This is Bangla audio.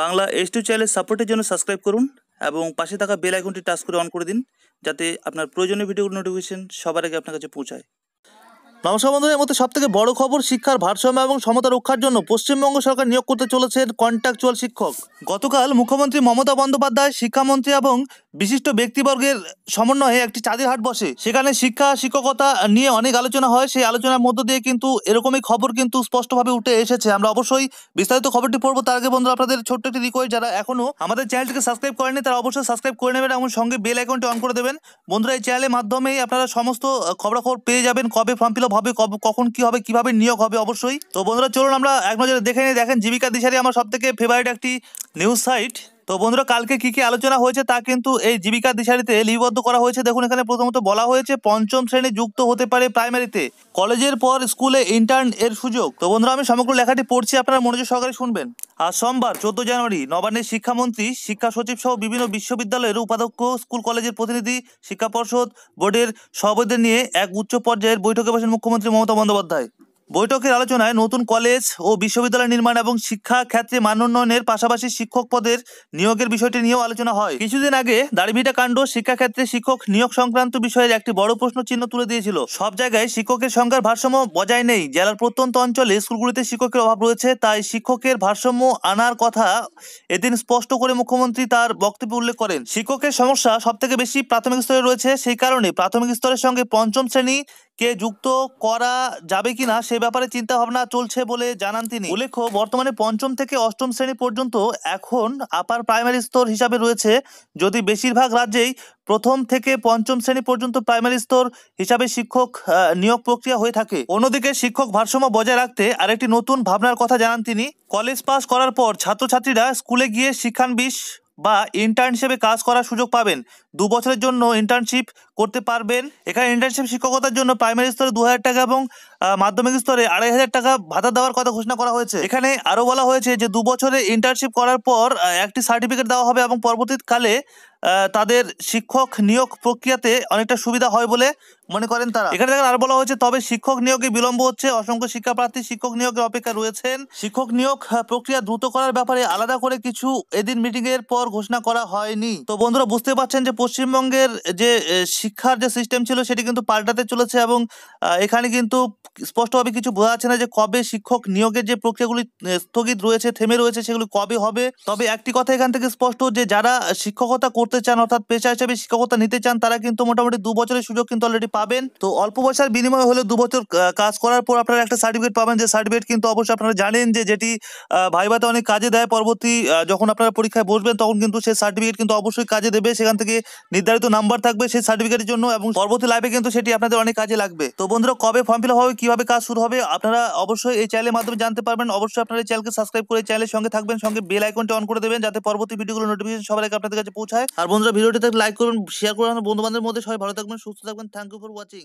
বাংলা এস টু চ্যানেল সাপোর্টের জন্য সাবস্ক্রাইব করুন এবং পাশে থাকা বেল আইকনটি টাচ করে অন করে দিন, যাতে আপনার প্রয়োজনীয় ভিডিওগুলোর নোটিফিকেশন সবার আগে আপনার কাছে পৌঁছায়। নমস্কার বন্ধুদের মধ্যে সব থেকে বড় খবর, শিক্ষার ভারসাম্য এবং সমতা রক্ষার জন্য পশ্চিমবঙ্গ সরকার নিয়োগ করতে চলেছেন কন্ট্রাকচুয়াল শিক্ষক। গতকাল মুখ্যমন্ত্রী মমতা বন্দ্যোপাধ্যায়, শিক্ষামন্ত্রী এবং বিশিষ্ট ব্যক্তিবর্গের সমন্বয়ে একটি চাঁদের হাট বসে। সেখানে শিক্ষা, শিক্ষকতা নিয়ে অনেক আলোচনা হয়। সেই আলোচনার মধ্য দিয়ে কিন্তু এরকমই খবর কিন্তু স্পষ্টভাবে উঠে এসেছে। আমরা অবশ্যই বিস্তারিত খবরটি পড়ব। তার আগে বন্ধুরা, আপনাদের ছোট্ট একটি রিকোয়েস্ট যারা এখনও আমাদের চ্যানেলটিকে সাবস্ক্রাইব করেনি তারা অবশ্যই সাবস্ক্রাইব করে নেবেন এবং সঙ্গে বেল আইকনটি অন করে দেবেন। বন্ধুরা, এই চ্যানেলের মাধ্যমেই আপনারা সমস্ত খবরাখবর পেয়ে যাবেন। কবে ফর্ম ফিল হবে কখন কি হবে, কীভাবে নিয়োগ হবে অবশ্যই। তো বন্ধুরা, চলুন আমরা এক নজরে দেখে নিয়ে দেখেন, জীবিকা দিশারি আমার সব থেকে ফেভারিট একটি নিউজ সাইট তো বন্ধুরা, কালকে কি কি আলোচনা হয়েছে তা কিন্তু এই জীবিকা দিশারিতে লিপিবদ্ধ করা হয়েছে। দেখুন, এখানে প্রথমত বলা হয়েছে, পঞ্চম শ্রেণি যুক্ত হতে পারে প্রাইমারিতে কলেজের পর স্কুলে ইন্টার্ন এর সুযোগ। তো বন্ধুরা, আমি সমগ্র লেখাটি পড়ছি, আপনারা মনোযোগ সহকারে শুনবেন। আজ সোমবার, চোদ্দ জানুয়ারি, নবান্নের শিক্ষামন্ত্রী, শিক্ষা সচিব সহ বিভিন্ন বিশ্ববিদ্যালয়ের উপাধ্যক্ষ, স্কুল কলেজের প্রতিনিধি, শিক্ষা পর্ষদ, বোর্ডের সভাপতিদের নিয়ে এক উচ্চ পর্যায়ের বৈঠকে বসেন মুখ্যমন্ত্রী মমতা বন্দ্যোপাধ্যায়। বৈঠকের আলোচনায় নতুন কলেজ ও বিশ্ববিদ্যালয় নির্মাণ এবং শিক্ষা ক্ষেত্রে মান উন্নয়নের পাশাপাশি শিক্ষক পদের নিয়োগের বিষয়টি নিয়েও আলোচনা হয়। কিছুদিন আগে দাড়িভিটা কাণ্ড শিক্ষাক্ষেত্রে শিক্ষক নিয়োগ সংক্রান্ত বিষয়ের একটি বড় প্রশ্ন চিহ্ন তুলে দিয়েছিল। সব জায়গায় শিক্ষকের সংখ্যার ভারসাম্য বজায় নেই। জেলার প্রত্যন্ত অঞ্চলে স্কুলগুলিতে শিক্ষকের অভাব রয়েছে, তাই শিক্ষকের ভারসাম্য আনার কথা এদিন স্পষ্ট করে মুখ্যমন্ত্রী তার বক্তব্যে উল্লেখ করেন। শিক্ষকের সমস্যা সব থেকে বেশি প্রাথমিক স্তরে রয়েছে, সেই কারণে প্রাথমিক স্তরের সঙ্গে পঞ্চম শ্রেণি কে যুক্ত করা যাবে কিনা সে ব্যাপারে চিন্তা ভাবনা চলছে বলে জানান তিনি। উল্লেখ্য, বর্তমানে পঞ্চম থেকে অষ্টম শ্রেণি পর্যন্ত এখন আপার প্রাইমারি স্তর হিসাবে রয়েছে। যদি বেশিরভাগ রাজ্যেই প্রথম থেকে পঞ্চম শ্রেণি পর্যন্ত প্রাইমারি স্তর হিসাবে শিক্ষক নিয়োগ প্রক্রিয়া হয়ে থাকে। অন্যদিকে শিক্ষক ভারসাম্য বজায় রাখতে আরেকটি নতুন ভাবনার কথা জানান তিনি। কলেজ পাস করার পর ছাত্রছাত্রীরা স্কুলে গিয়ে শিক্ষানবিশ বা ইন্টার্ন হিসেবে কাজ করার সুযোগ পাবেন। দু বছরের জন্য ইন্টার্নশিপ করতে পারবেন। এখানে ইন্টার্নশিপ শিক্ষকতার জন্য প্রাইমারি স্তরে দু হাজার টাকা এবং মাধ্যমিক স্তরে আড়াই হাজার টাকা ভাতা দেওয়ার কথা ঘোষণা করা হয়েছে। এখানে আরও বলা হয়েছে যে, দু বছরে ইন্টার্নশিপ করার পর একটি সার্টিফিকেট দেওয়া হবে এবং পরবর্তীকালে তাদের শিক্ষক নিয়োগ প্রক্রিয়াতে অনেকটা সুবিধা হয় বলে মনে করেন তারা। এখানে দেখেন আর বলা হয়েছে, তবে শিক্ষক নিয়োগে বিলম্ব হচ্ছে। অসংখ্য শিক্ষা প্রার্থী শিক্ষক নিয়োগের অপেক্ষা রয়েছেন। শিক্ষক নিয়োগ প্রক্রিয়া দ্রুত করার ব্যাপারে আলাদা করে কিছু এদিন মিটিং এর পর ঘোষণা করা হয়নি। তো বন্ধুরা, বুঝতে পারছেন যে পশ্চিমবঙ্গের যে শিক্ষার যে সিস্টেম ছিল সেটি কিন্তু পাল্টাতে চলেছে এবং এখানে কিন্তু স্পষ্টভাবে কিছু বোঝা যাচ্ছে না যে কবে শিক্ষক নিয়োগের যে প্রক্রিয়াগুলি স্থগিত রয়েছে থেমে রয়েছে সেগুলি কবে হবে। তবে একটি কথা এখান থেকে স্পষ্ট যে যারা শিক্ষকতা করতে চান অর্থাৎ পেশা হিসেবে শিক্ষকতা নিতে চান তারা কিন্তু মোটামুটি দু বছরের সুযোগ কিন্তু অলরেডি পাবেন। তো অল্প পয়সার বিনিময়ে হলে দু বছর কাজ করার পর আপনারা একটা সার্টিফিকেট পাবেন। যে সার্টিফিকেট কিন্তু অবশ্যই আপনারা জানেন যে যেটি আহ, ভাইভাতে অনেক কাজে দেয়। পরবর্তী যখন আপনারা পরীক্ষায় বসবেন তখন কিন্তু সেই সার্টিফিকেট কিন্তু অবশ্যই কাজে দেবে। সেখান থেকে নির্ধারিত নাম্বার থাকবে। সেই সার্টিফিকেটের জন্য এবং পরবর্তী লাইভে কিন্তু সেটি আপনাদের অনেক কাজে লাগবে। তো বন্ধুরা, কবে ফর্ম ফিল হবে, কীভাবে কাজ শুরু হবে, আপনারা অবশ্যই এই চ্যানেলের মাধ্যমে জানতে পারবেন। অবশ্যই আপনারা চ্যানেলকে সাবস্ক্রাইব করে চ্যানেলের সঙ্গে থাকবেন, সঙ্গে বেল আইকনটি অন করে দেবেন, যাতে পরবর্তী ভিডিওগুলো নোটিফিকেশন সবার আগে আপনাদের কাছে পৌঁছায়। আর বন্ধুরা ভিডিওটিতে লাইক করুন শেয়ার করুন বন্ধু বান্ধবের মধ্যে সবাই ভালো থাকবেন, সুস্থ থাকবেন। Thank you for watching